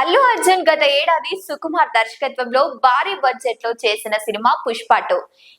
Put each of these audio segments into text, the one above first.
అల్లు అర్జున్ గత ఏడాది సుకుమార్ దర్శకత్వంలో భారీ బడ్జెట్లో చేసిన సినిమా పుష్ప టూ.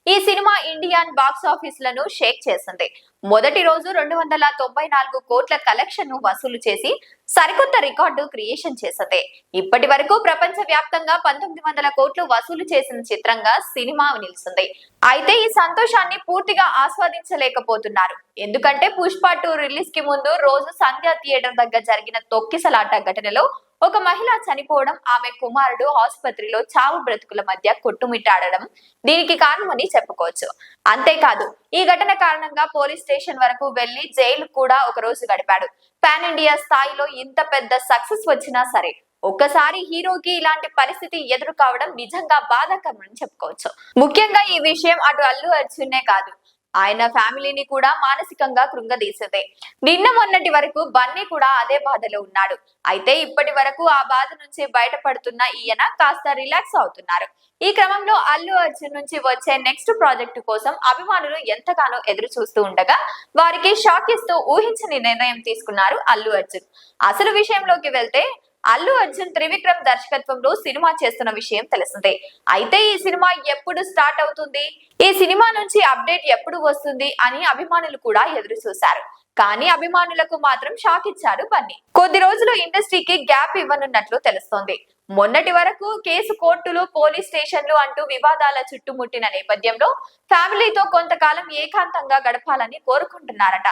ఈ సినిమా ఇండియన్ బాక్స్ ఆఫీస్లను షేక్ చేసింది. మొదటి రోజు రెండు వందల తొంభై నాలుగు కోట్ల కలెక్షన్ను వసూలు చేసి సరికొత్త రికార్డు క్రియేషన్ చేసింది. ఇప్పటి వరకు ప్రపంచ వ్యాప్తంగా పంతొమ్మిది వందల కోట్లు వసూలు చేసిన చిత్రంగా సినిమా నిలిచింది. అయితే ఈ సంతోషాన్ని పూర్తిగా ఆస్వాదించలేకపోతున్నారు. ఎందుకంటే పుష్ప టూ రిలీజ్కి ముందు రోజు సంధ్యా థియేటర్ దగ్గర జరిగిన తొక్కిసలాట ఘటనలో ఒక మహిళ చనిపోవడం ఆమె కుమారుడు ఆసుపత్రిలో చావు బ్రతుకుల మధ్య కొట్టుమిట్టాడడం దీనికి కారణమని చెప్పుకోవచ్చు. అంతేకాదు ఈ ఘటన కారణంగా పోలీస్ స్టేషన్ వరకు వెళ్ళి జైలు కూడా ఒక రోజు గడిపాడు. పాన్ ఇండియా స్థాయిలో ఇంత పెద్ద సక్సెస్ వచ్చినా సరే ఒక్కసారి హీరోకి ఇలాంటి పరిస్థితి ఎదురు కావడం నిజంగా బాధాకరమని చెప్పుకోవచ్చు. ముఖ్యంగా ఈ విషయం అటు అల్లు అర్జునే కాదు. ఆయన ఫ్యామిలీని కూడా మానసికంగా కృంగదీసింది. నిన్న మొన్నటి వరకు బన్నీ కూడా అదే బాధలో ఉన్నాడు. అయితే ఇప్పటి వరకు ఆ బాధ నుంచి బయటపడుతున్న ఈయన కాస్త రిలాక్స్ అవుతున్నారు. ఈ క్రమంలో అల్లు అర్జున్ నుంచి వచ్చే నెక్స్ట్ ప్రాజెక్ట్ కోసం అభిమానులు ఎంతగానో ఎదురు చూస్తూ ఉండగా వారికి షాక్ ఇస్తూ ఊహించని నిర్ణయం తీసుకున్నారు అల్లు అర్జున్. అసలు విషయంలోకి వెళ్తే అల్లు అర్జున్ త్రివిక్రమ్ దర్శకత్వంలో సినిమా చేస్తున్న విషయం తెలిసిందే అయితే ఈ సినిమా ఎప్పుడు స్టార్ట్ అవుతుంది? ఈ సినిమా నుంచి అప్డేట్ ఎప్పుడు వస్తుంది అని అభిమానులు కూడా ఎదురు చూశారు కానీ అభిమానులకు మాత్రం షాక్ ఇచ్చారు బన్నీ. కొద్ది రోజులు ఇండస్ట్రీకి గ్యాప్ ఇవ్వనున్నట్లు తెలుస్తోంది. మొన్నటి వరకు కేసు కోర్టులు పోలీస్ స్టేషన్లు అంటూ వివాదాల చుట్టుముట్టిన నేపథ్యంలో ఫ్యామిలీతో కొంతకాలం ఏకాంతంగా గడపాలని కోరుకుంటున్నారట.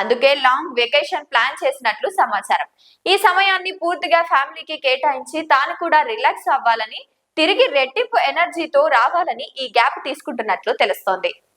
అందుకే లాంగ్ వెకేషన్ ప్లాన్ చేసినట్లు సమాచారం. ఈ సమయాన్ని పూర్తిగా ఫ్యామిలీకి కేటాయించి తాను కూడా రిలాక్స్ అవ్వాలని తిరిగి రెట్టింపు ఎనర్జీతో రావాలని ఈ గ్యాప్ తీసుకుంటున్నట్లు తెలుస్తోంది.